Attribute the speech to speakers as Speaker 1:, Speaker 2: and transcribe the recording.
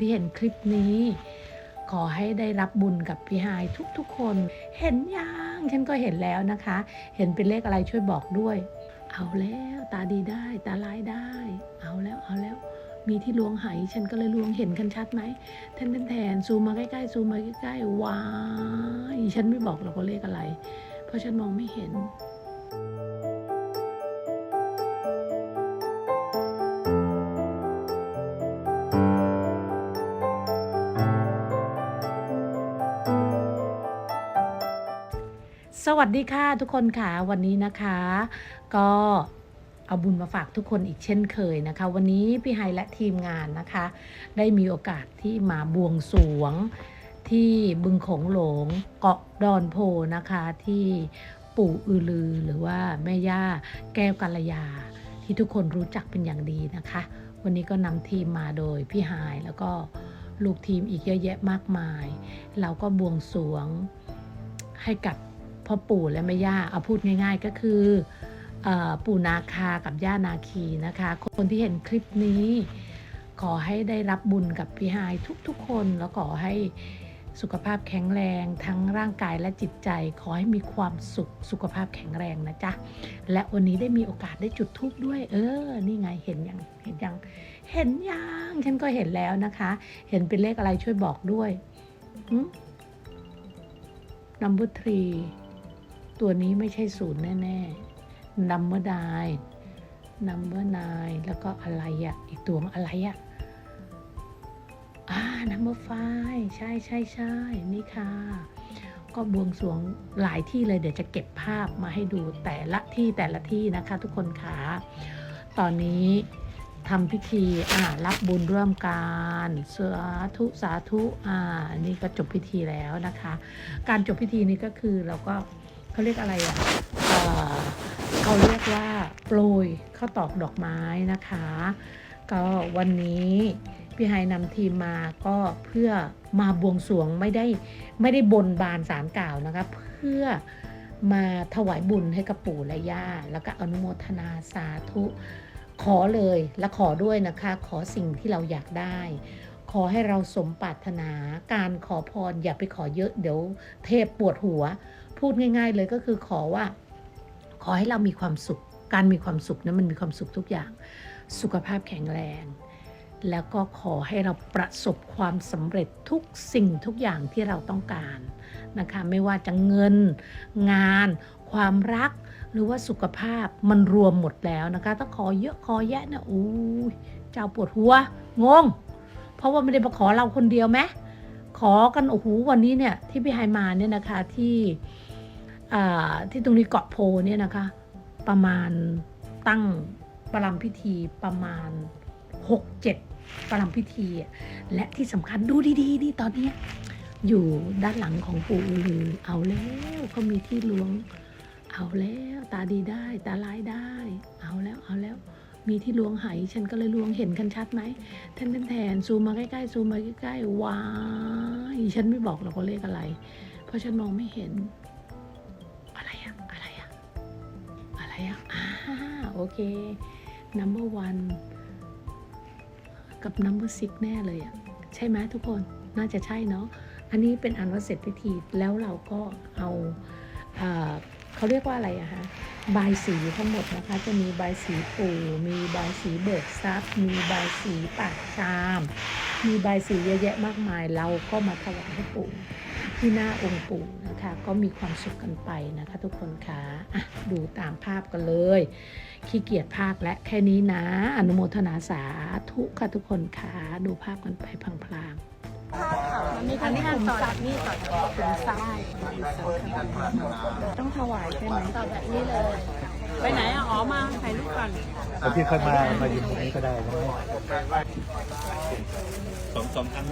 Speaker 1: ที่เห็นคลิปนี้ ขอให้ได้รับบุญกับพี่ไฮทุกๆ คน เห็นยังฉันก็เห็นแล้วนะคะ เห็นเป็นเลขอะไรช่วยบอกด้วย เอาแล้วตาดีได้ตาลายได้ เอาแล้วเอาแล้ว มีที่ลวงไหฉันก็เลยลวงเห็นกันชัดไหมแทนแทนแทนซูมมาใกล้ๆซูมมาใกล้ๆว้ายฉันไม่บอกหรอกว่าเลขอะไร เพราะฉันมองไม่เห็น วัสดีค่ะทุกคนค่ะวันนี้นะคะ ก็เอาบุญมาฝากทุกคนอีกเช่นเคยนะคะ วันนี้พี่ไฮและทีมงานนะคะ ได้มีโอกาสที่มาบวงสวง ที่บึงโขงหลงเกาะดอนโพนะคะที่ปู่อือลือหรือว่าแม่ย่าแก้วกัลยา ที่ทุกคนรู้จักเป็นอย่างดีนะคะ วันนี้ก็นำทีมมาโดยพี่ไฮแล้วก็ลูกทีมอีกเยอะแยะมากมาย เราก็บวงสวงให้กับ พ่อปู่และแม่ย่าเอาพูดง่าย ๆ ก็คืออปู่นาคากับย่านาคีนะคะ คนที่เห็นคลิปนี้ ขอให้ได้รับบุญกับพี่ไฮายทุกๆ คนแล้วขอให้สุขภาพแข็งแรงทั้งร่างกายและจิตใจ ขอให้มีความสุขสุขภาพแข็งแรงนะจ๊ะ และวันนี้ได้มีโอกาสได้จุดธูปด้วย เออ นี่ไงเห็นยังเห็นยังเห็นยังฉันก็เห็นแล้วนะคะ เห็นเป็นเลขอะไรช่วยบอกด้วยนัมเบอร์ทรี ตัวนี้ไม่ใช่ศูนย์แน่ๆนัมเบอร์ไนนัมเบอร์ไนแล้วก็อะไรอะ่ะอีกตัวอะไรอะ่ะอ่า number five ใช่ใช่ใช่นี่ค่ะ ก็บวงสรวงหลายที่เลยเดี๋ยวจะเก็บภาพมาให้ดูแต่ละที่แต่ละที่นะคะ ทุกคนค่ะตอนนี้ทำพิธีอ่ารับบุญร่วมกันสาธุสาธุอ่านี่ก็จบพิธีแล้วนะคะ การจบพิธีนี้ก็คือเราก็ เขาเรียกอะไรอะเอ่อเขาเรียกว่าโปรยข้าวตอกดอกไม้นะคะ ก็วันนี้พี่ไฮนำทีมมาก็เพื่อมาบวงสรวงไม่ได้ไม่ได้บนบานสารกล่าวนะคะ เพื่อมาถวายบุญให้กับปู่และย่า แล้วก็อนุโมทนาสาธุขอเลยและขอด้วยนะคะ ขอสิ่งที่เราอยากได้ ขอให้เราสมปรารถนาการขอพรอย่าไปขอเยอะเดี๋ยวเทพปวดหัว พูดง่าย ๆ เลยก็คือขอว่า ขอให้เรามีความสุข การมีความสุขนั้นมันมีความสุขทุกอย่าง สุขภาพแข็งแรง แล้วก็ขอให้เราประสบความสำเร็จทุกสิ่งทุกอย่างที่เราต้องการนะคะ ไม่ว่าจะเงิน งาน ความรัก หรือว่าสุขภาพมันรวมหมดแล้วนะคะถ้าขอเยอะขอแยะนะอู้ยเจ้าปวดหัวงง เพราะว่าไม่ได้มาขอเราคนเดียวไหมขอกันโอ้โหวันนี้เนี่ยที่พี่ไฮมาเนี่ยนะคะที่ ที่ตรงนี้เกาะโพเนี่ยนะคะ ประมาณตั้งประลัมพิธีประมาณ 6-7ประลัมพิธี และที่สำคัญดูดีๆนี่ตอนนี้อยู่ด้านหลังของปู่อือลือเอาแล้วเขามีที่ล้วง เอาแล้วตาดีได้ตาลายได้ เอาแล้วเอาแล้วมีที่ล้วงไหฉันก็เลยล้วงเห็นกันชัดไหมทนแทนแทนซูมมาใกล้ๆซูมมาใกล้ๆว้ายฉันไม่บอกหรอกว่าเลขอะไร เพราะฉันมองไม่เห็น อะไรอะอะไรอะอะไรอะอ่าโอเค number one กับ number six แน่เลยอะใช่ไหมทุกคนน่าจะใช่เนาะอันนี้เป็นอันว่าเสร็จพิธีแล้วเราก็เอาเอ่อเขาเรียกว่าอะไรอะฮะบายสีทั้งหมดนะคะ จะมีบายสีปู่มีบายสีเบิกทรัพย์ มีบายสีปากชาม มีบายสีเยอะแยะมากมาย เราก็มาถวายให้ปู่ ที่หน้าองค์ปู่นะคะ ก็มีความสุขกันไปนะคะ ทุกคนคะอะดูตามภาพกันเลยขี้เกียจภาคและแค่นี้นะ อนุโมทนาสาธุค่ะทุกคนค่ะดูภาพกันไปพลางๆ
Speaker 2: อันนี้คือขั้นตอนนี่ต่อจากขุนทรายต้องถวายใช่ไหมต่อแบบนี้เลย ไปไหนอะอ๋อมาถ่ายรูปก่อน
Speaker 3: แต่พี่ค่อยมามายืนตรงนี้ก็ได้นะ
Speaker 4: สองสองครั้ง